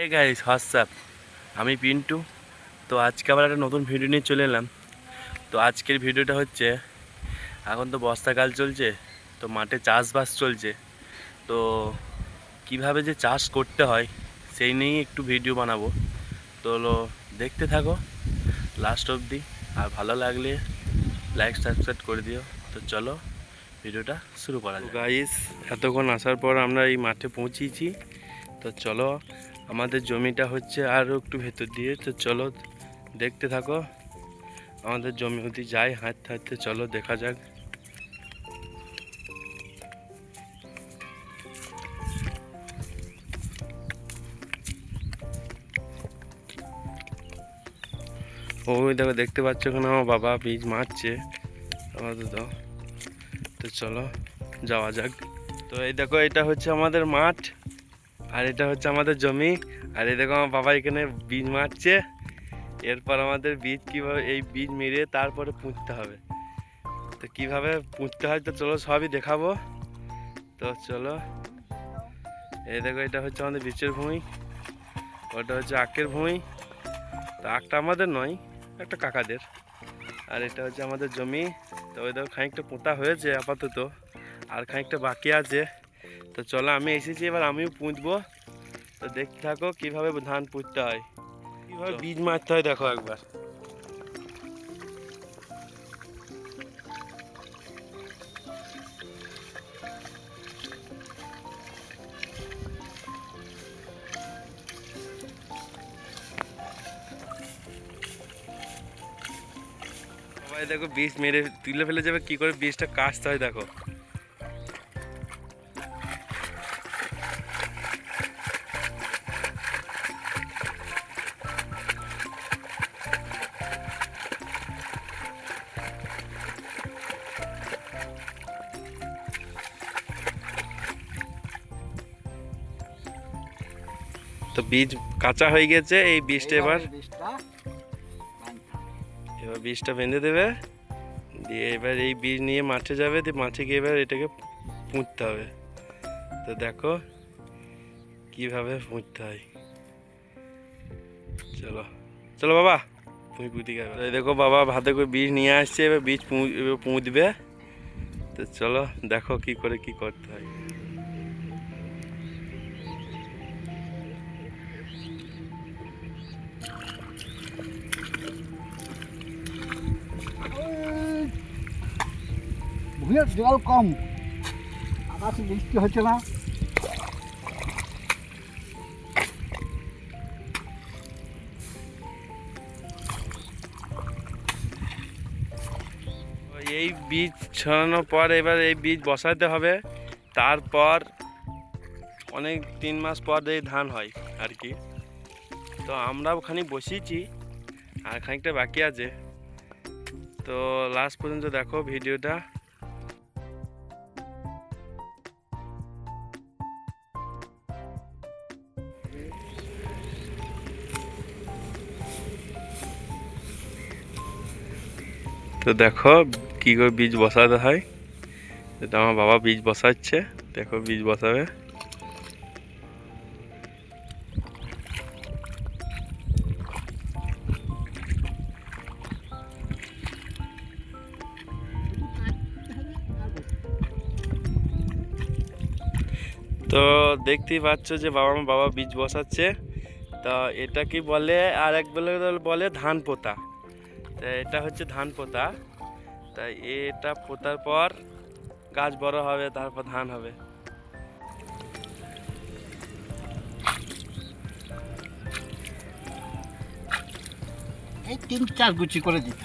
Hey guys WhatsApp আমি পিন্টু। তো আজকে আবার একটা নতুন ভিডিও নিয়ে চলে এলাম। তো আজকের ভিডিওটা হচ্ছে এখন তো বর্ষাকাল চলছে তো মাঠে চাষবাস চলছে। তো কীভাবে যে চাষ করতে হয় সেই নিয়েই একটু ভিডিও বানাবো। তো দেখতে থাকো লাস্ট অবধি। আর ভালো লাগলে লাইক সাবস্ক্রাইব করে দিও। তো চলো ভিডিওটা শুরু করা যাক। গাইস এতক্ষণ আসার পর আমরা এই মাঠে পৌঁছিয়েছি তো চলো আমাদের জমিটা হচ্ছে আরও একটু ভেতর দিয়ে, তো চলো দেখতে থাকো। আমাদের জমি অবধি যাই হাঁটতে হাঁটতে চলো, দেখা যাক। ওই দেখো, দেখতে পাচ্ছ ওখানে আমার বাবা বীজ মারছে। আপাতত তো চলো, যাওয়া যাক। তো এই দেখো, এটা হচ্ছে আমাদের মাঠ। আর এটা হচ্ছে আমাদের জমি। আর এই দেখো আমার বাবা এখানে বীজ মারছে। এরপর আমাদের বীজ কীভাবে এই বীজ মেরে তারপরে পুঁততে হবে। তো কীভাবে পুঁততে হয় তো চলো সবই দেখাবো। তো চলো, এই দেখো এটা হচ্ছে আমাদের বীজের ভূমি। ওটা হচ্ছে আখের ভূমি। তো আখটা আমাদের নয়, একটা কাকাদের। আর এটা হচ্ছে আমাদের জমি। তো ওই দেখো খানিকটা পোঁতা হয়েছে আপাতত। আর খানিকটা বাকি আছে। তো চলো আমি এসেছি এবার আমিও পুঁতবো। তো দেখতে থাকো কীভাবে ধান পুঁততে হয়। কীভাবে বীজ মারতে হয় দেখো একবার। দেখো বীজ মেরে তুলে ফেলে যাবে কি করে বীজটা কাটতে হয় দেখো। তো বীজ কাঁচা হয়ে গেছে এই বীজটা এবার এবার বীজটা বেঁধে দেবে। দিয়ে এবার এই বীজ নিয়ে মাঠে যাবে দিয়ে মাঠে গিয়ে এবার এটাকে পুঁততে হবে। তো দেখো কীভাবে পুঁততে হয়। চলো চলো বাবা তুমি পুঁতি খাবে। এই দেখো বাবা ভাতে করে বীজ নিয়ে আসছে এবার বীজ পুঁতবে। তো চলো দেখো কি করে কি করতে হয়। ভুঁয়ের জল কম। আকাশে বৃষ্টি হচ্ছে না। এই বীজ ছড়ানোর পর এবার এই বীজ বসাতে হবে। তারপর অনেক তিন মাস পর এই ধান হয় আর কি। তো আমরা ওখানে বসিয়েছি আর খানিকটা বাকি আছে। তো লাস্ট পর্যন্ত দেখো ভিডিওটা। তো দেখো কী করে বীজ বসাতে হয়। এটা আমার বাবা বীজ বসাচ্ছে। দেখো বীজ বসাবে। তো দেখতেই পাচ্ছ যে বাবা আমার বাবা বীজ বসাচ্ছে। তা এটা কি বলে? আর এক বলে বলে ধান পোতা। তা এটা হচ্ছে ধান পোতা। তাই এটা পোতার পর গাছ বড় হবে, তারপর ধান হবে। এই তিন চার গুচি করে দিতে